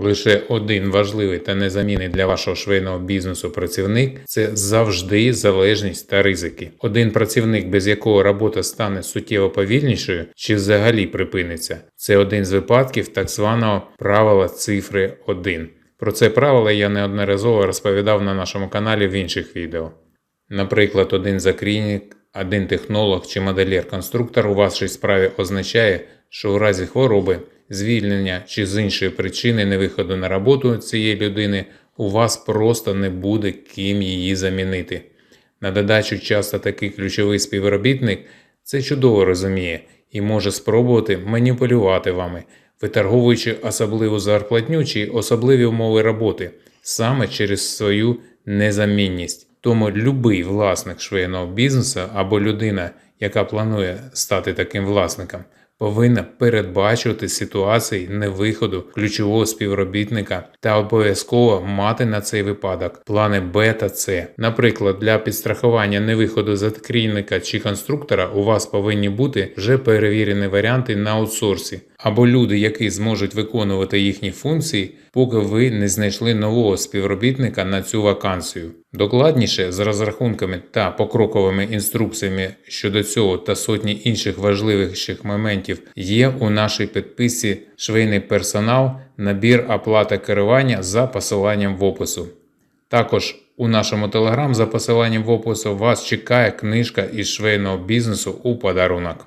Лише один важливий та незамінний для вашого швейного бізнесу працівник це завжди залежність та ризики. Один працівник, без якого робота стане суттєво повільнішою чи взагалі припиниться, це один з випадків так званого правила цифри 1. Про це правило я неодноразово розповідав на нашому каналі в інших відео. Наприклад, один закрійник, один технолог чи модельєр-конструктор у вашій справі означає, що у разі хвороби, звільнення чи з іншої причини невиходу на роботу цієї людини у вас просто не буде ким її замінити. На додачу часто такий ключовий співробітник це чудово розуміє і може спробувати маніпулювати вами, виторговуючи особливу зарплатню чи особливі умови роботи саме через свою незамінність. Тому любий власник швейного бізнесу або людина, яка планує стати таким власником, повинна передбачувати ситуації невиходу ключового співробітника та обов'язково мати на цей випадок плани Б та С. Наприклад, для підстрахування невиходу закрійника чи конструктора у вас повинні бути вже перевірені варіанти на аутсорсі, або люди, які зможуть виконувати їхні функції, поки ви не знайшли нового співробітника на цю вакансію. Докладніше з розрахунками та покроковими інструкціями щодо цього та сотні інших важливих моментів є у нашій підписці Швейний персонал, набір оплата керування за посиланням в опису. Також у нашому телеграм за посиланням в опису вас чекає книжка із швейного бізнесу у подарунок.